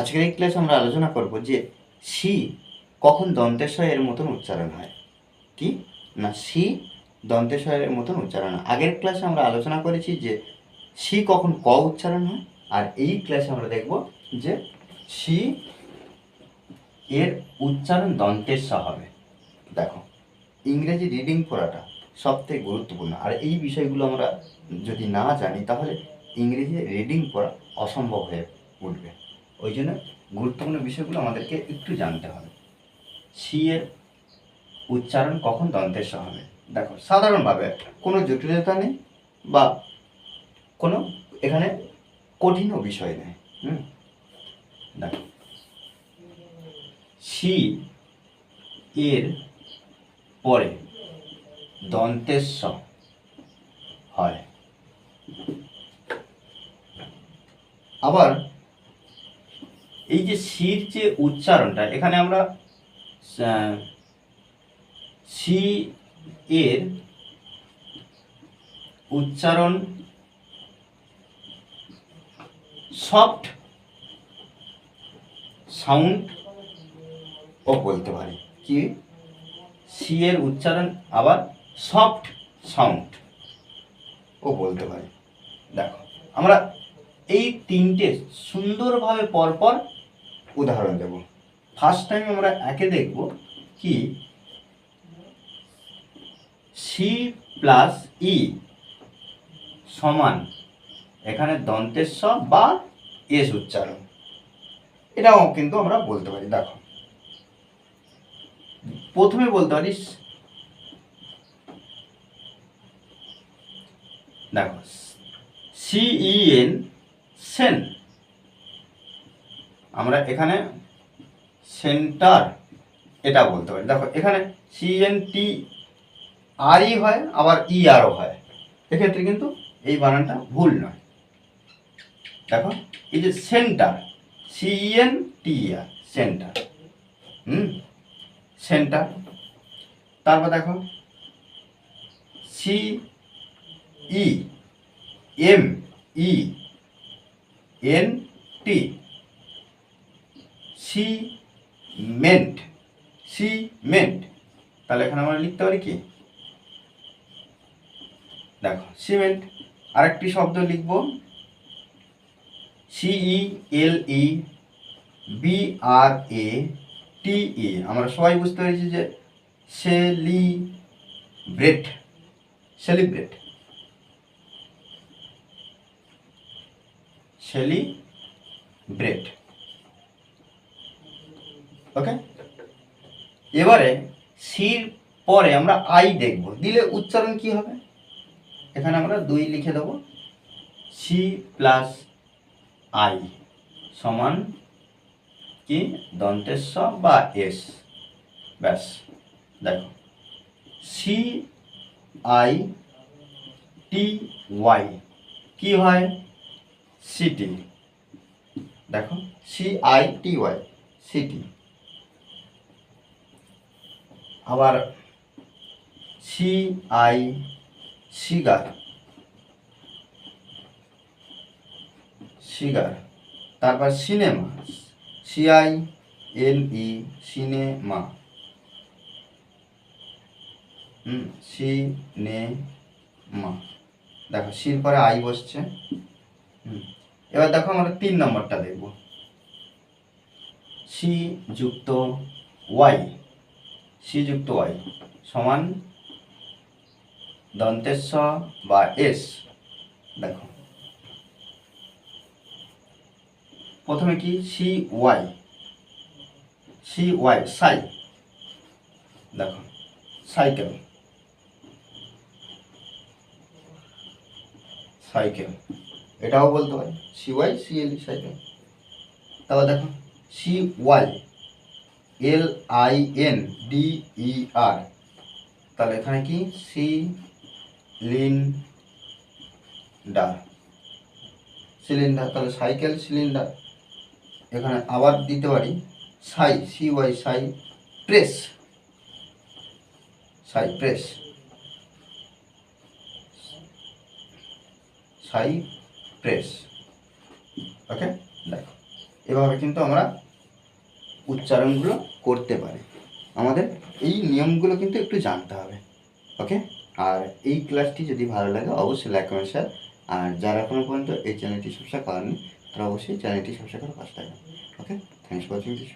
আজকের এই ক্লাসে আমরা আলোচনা করব যে সি কখন দন্তেশ্বয়ের মতন উচ্চারণ হয়। কি? না সি দন্তেশ্বয়ের মতন উচ্চারণ হয়। আগের ক্লাসে আমরা আলোচনা করেছি যে সি কখন ক উচ্চারণ হয় আর এই ক্লাসে আমরা দেখব যে সি এর উচ্চারণ দন্তের হবে। দেখো, ইংরেজি রিডিং পড়াটা সব থেকে গুরুত্বপূর্ণ। আর এই বিষয়গুলো আমরা যদি না জানি, তাহলে ইংরেজি রিডিং পড়া অসম্ভব হয়ে উঠবে। ওই জন্য গুরুত্বপূর্ণ বিষয়গুলো আমাদেরকে একটু জানতে হবে। সি এর উচ্চারণ কখন দন্তের স হবে? দেখো, সাধারণভাবে কোনো জটিলতা নেই বা কোনো এখানে কঠিনও বিষয় নেই, হুম? দেখো, সি এর পরে দন্তের স হয়। আবার এই যে সির যে উচ্চারণটা, এখানে আমরা সি এর উচ্চারণ সফট সাউন্ড ও বলতে পারি। কি? সি এর উচ্চারণ আবার সফট সাউন্ড ও বলতে পারি। দেখো, আমরা এই তিনটে সুন্দরভাবে পরপর উদাহরণ দেব। ফার্স্ট টাইম আমরা একে দেখব কি? সি প্লাস ই সমান এখানে দন্তের স বা এস উচ্চারণ। এটাও কিন্তু আমরা বলতে পারি, দেখো। প্রথমে বলতে পারি দেখো সিইএন সেন আমরা এখানে সেন্টার এটা বলতে পারি। দেখো, এখানে সিএন টি আরই হয়, আবার ই আরও হয়। এক্ষেত্রে কিন্তু এই বানানটা ভুল নয়। দেখো, এই যে সেন্টার সিএন টি আর সেন্টার হুম? সেন্টার তারপর দেখো C E M E N T cement cement. তাহলে এখানে আমরা লিখতে পারি কি? দেখো, সিমেন্ট, আরেকটি শব্দ লিখব। সিই এল ই বি আর এ টি এ আমরা সবাই বুঝতে পেরেছি যে সেলিব্রেট সেলিব্রেট। সেলিব্রেট। ওকে এবারে সির পরে আমরা আই দেখব। দিলে উচ্চারণ কি হবে? এখানে আমরা দুই লিখে দেব। সি প্লাস আই সমান কি? দন্তেস্ব বা এস ব্যাস, দেখো। সি আই টি ওয়াই কি হয়? সিটি দেখো C I T Y city আবার সি আই সিগার। সিগার। তারপর cinema. C I N E cinema. Hmm, cinema. দেখো, সির পরে আই বসছে। হুম, এবার দেখো আমরা তিন নম্বরটা দেখব। সি যুক্ত ওয়াই। সি যুক্ত ওয়াই সমান দন্তেস্ব বা এস। দেখো। প্রথমে কি? C Y. সি ওয়াই, সাই। দেখো, সাইকেল। সাইকেল। এটাও বলতে পারি C Y, C L cycle. তারপর দেখো, C Y. L I N D E R তাহলে এখানে কি? সি লিন্ডার সিলিন্ডার, তাহলে সাইকেল সিলিন্ডার। এখানে আবার দিতে পারি। Cy C Y cypress. Cypress. Cypress. Okay? দেখো। এভাবে কিন্তু আমরা উচ্চারণগুলো করতে পারে। আমাদের এই নিয়মগুলো কিন্তু একটু জানতে হবে, ওকে? আর এই ক্লাসটি যদি ভালো লাগে, অবশ্যই লাইক কমেন্ট শেয়ার আর যারা এখনও পর্যন্ত এই চ্যানেলটি সাবস্ক্রাইব করেনি তারা অবশ্যই চ্যানেলটি সাবস্ক্রাইব করার পাশে থাকবেন, okay? Thanks for watching this